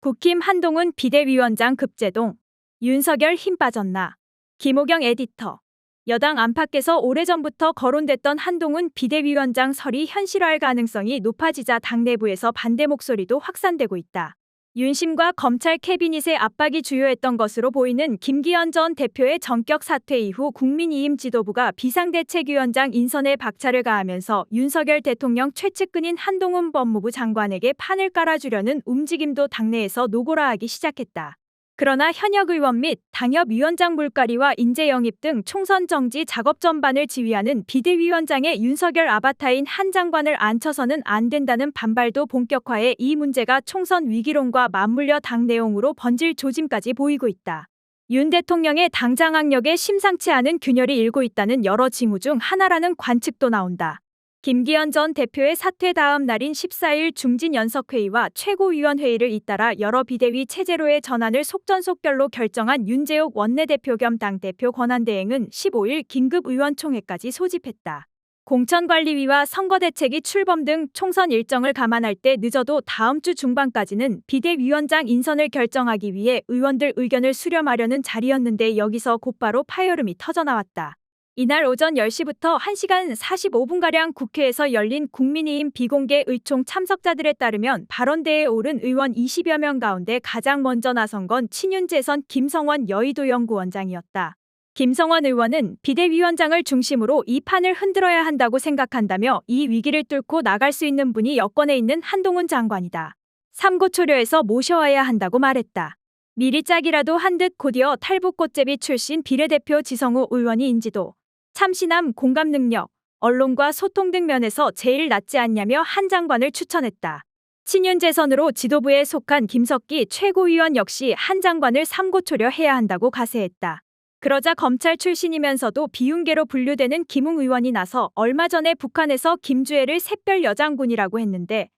국힘 한동훈 비대위원장 급제동. 윤석열 힘 빠졌나. 김호경 에디터. 여당 안팎에서 오래전부터 거론됐던 한동훈 비대위원장 설이 현실화할 가능성이 높아지자 당 내부에서 반대 목소리도 확산되고 있다. 윤심과 검찰 캐비닛의 압박이 주요했던 것으로 보이는 김기현 전 대표의 전격 사퇴 이후 국민의힘 지도부가 비상대책위원장 인선에 박차를 가하면서 윤석열 대통령 최측근인 한동훈 법무부 장관에게 판을 깔아주려는 움직임도 당내에서 노골화하기 시작했다. 그러나 현역 의원 및 당협 위원장 물갈이와 인재 영입 등 총선 정지 작업 전반을 지휘하는 비대위원장의 윤석열 아바타인 한 장관을 앉혀서는 안 된다는 반발도 본격화해 이 문제가 총선 위기론과 맞물려 당 내용으로 번질 조짐까지 보이고 있다. 윤 대통령의 당장 학력에 심상치 않은 균열이 일고 있다는 여러 징후 중 하나라는 관측도 나온다. 김기현 전 대표의 사퇴 다음 날인 14일 중진연석회의와 최고위원회의를 잇따라 여러 비대위 체제로의 전환을 속전속결로 결정한 윤재옥 원내대표 겸 당대표 권한대행은 15일 긴급의원총회까지 소집했다. 공천관리위와 선거대책위 출범 등 총선 일정을 감안할 때 늦어도 다음 주 중반까지는 비대위원장 인선을 결정하기 위해 의원들 의견을 수렴하려는 자리였는데 여기서 곧바로 파열음이 터져나왔다. 이날 오전 10시부터 1시간 45분가량 국회에서 열린 국민의힘 비공개 의총 참석자들에 따르면 발언대에 오른 의원 20여 명 가운데 가장 먼저 나선 건 친윤재선 김성원 여의도 연구원장이었다. 김성원 의원은 비대위원장을 중심으로 이 판을 흔들어야 한다고 생각한다며 이 위기를 뚫고 나갈 수 있는 분이 여권에 있는 한동훈 장관이다. 삼고초려에서 모셔와야 한다고 말했다. 미리 짝이라도 한 듯 곧이어 탈북꽃제비 출신 비례대표 지성우 의원이 인지도, 참신함, 공감 능력, 언론과 소통 등 면에서 제일 낫지 않냐며 한 장관을 추천했다. 친윤 재선으로 지도부에 속한 김석기 최고위원 역시 한 장관을 삼고초려 해야 한다고 가세했다. 그러자 검찰 출신이면서도 비윤계로 분류되는 김웅 의원이 나서 얼마 전에 북한에서 김주애를 샛별 여장군이라고 했는데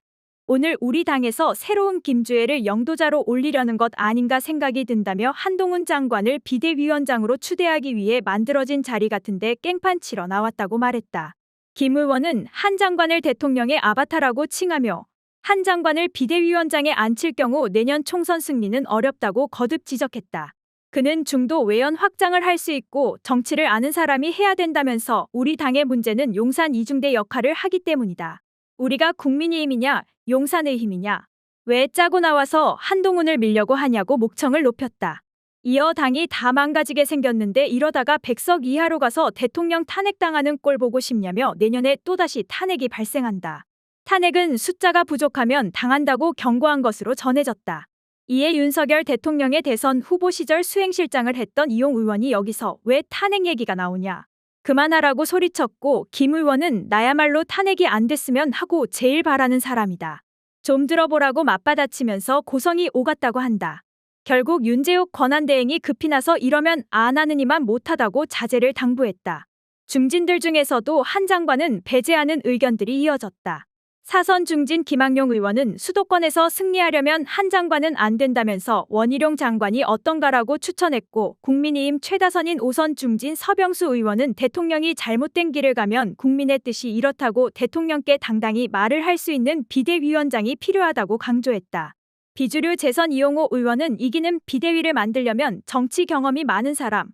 오늘 우리 당에서 새로운 김주애를 영도자로 올리려는 것 아닌가 생각이 든다며 한동훈 장관을 비대위원장으로 추대하기 위해 만들어진 자리 같은데 깽판 치러 나왔다고 말했다. 김 의원은 한 장관을 대통령의 아바타라고 칭하며 한 장관을 비대위원장에 앉힐 경우 내년 총선 승리는 어렵다고 거듭 지적했다. 그는 중도 외연 확장을 할 수 있고 정치를 아는 사람이 해야 된다면서 우리 당의 문제는 용산 이중대 역할을 하기 때문이다. 우리가 국민의 힘이냐 용산의 힘이냐 왜 짜고 나와서 한동훈을 밀려고 하냐고 목청을 높였다. 이어 당이 다 망가지게 생겼는데 이러다가 백석 이하로 가서 대통령 탄핵당하는 꼴 보고 싶냐며 내년에 또다시 탄핵이 발생한다. 탄핵은 숫자가 부족하면 당한다고 경고한 것으로 전해졌다. 이에 윤석열 대통령의 대선 후보 시절 수행실장을 했던 이용 의원이 여기서 왜 탄핵 얘기가 나오냐. 그만하라고 소리쳤고 김 의원은 나야말로 탄핵이 안 됐으면 하고 제일 바라는 사람이다. 좀 들어보라고 맞받아치면서 고성이 오갔다고 한다. 결국 윤재욱 권한대행이 급히 나서 이러면 안 하느니만 못하다고 자제를 당부했다. 중진들 중에서도 한 장관은 배제하는 의견들이 이어졌다. 사선 중진 김학용 의원은 수도권에서 승리하려면 한 장관은 안 된다면서 원희룡 장관이 어떤가라고 추천했고 국민의힘 최다선인 오선 중진 서병수 의원은 대통령이 잘못된 길을 가면 국민의 뜻이 이렇다고 대통령께 당당히 말을 할 수 있는 비대위원장이 필요하다고 강조했다. 비주류 재선 이용호 의원은 이기는 비대위를 만들려면 정치 경험이 많은 사람,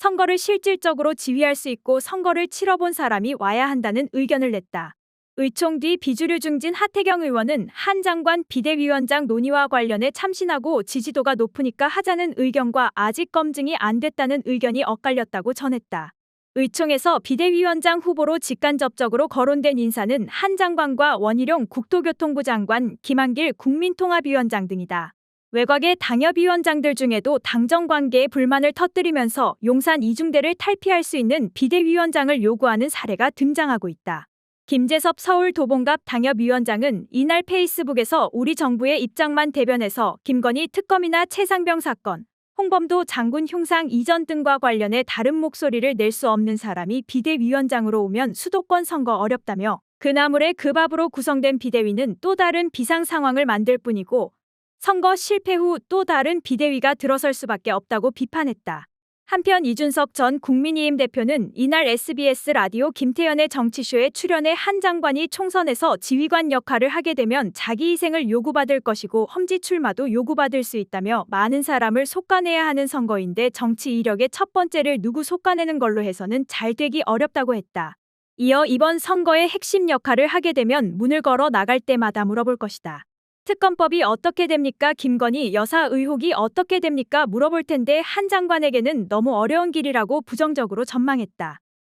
선거를 실질적으로 지휘할 수 있고 선거를 치러본 사람이 와야 한다는 의견을 냈다. 의총 뒤 비주류 중진 하태경 의원은 한 장관 비대위원장 논의와 관련해 참신하고 지지도가 높으니까 하자는 의견과 아직 검증이 안 됐다는 의견이 엇갈렸다고 전했다. 의총에서 비대위원장 후보로 직간접적으로 거론된 인사는 한 장관과 원희룡 국토교통부 장관, 김한길 국민통합위원장 등이다. 외곽의 당협위원장들 중에도 당정 관계에 불만을 터뜨리면서 용산 이중대를 탈피할 수 있는 비대위원장을 요구하는 사례가 등장하고 있다. 김재섭 서울 도봉갑 당협위원장은 이날 페이스북에서 우리 정부의 입장만 대변해서 김건희 특검이나 최상병 사건, 홍범도 장군 흉상 이전 등과 관련해 다른 목소리를 낼 수 없는 사람이 비대위원장으로 오면 수도권 선거 어렵다며 그 나물에 그 밥으로 구성된 비대위는 또 다른 비상 상황을 만들 뿐이고 선거 실패 후 또 다른 비대위가 들어설 수밖에 없다고 비판했다. 한편 이준석 전 국민의힘 대표는 이날 SBS 라디오 김태현의 정치쇼에 출연해 한 장관이 총선에서 지휘관 역할을 하게 되면 자기 희생을 요구받을 것이고 험지 출마도 요구받을 수 있다며 많은 사람을 속아내야 하는 선거인데 정치 이력의 첫 번째를 누구 속아내는 걸로 해서는 잘 되기 어렵다고 했다. 이어 이번 선거의 핵심 역할을 하게 되면 문을 걸어 나갈 때마다 물어볼 것이다. 특검법이 어떻게 됩니까? 김건희 여사 의혹이 어떻게 됩니까? 물어볼 텐데 한 장관에게는 너무 어려운 길이라고 부정적으로 전망했다.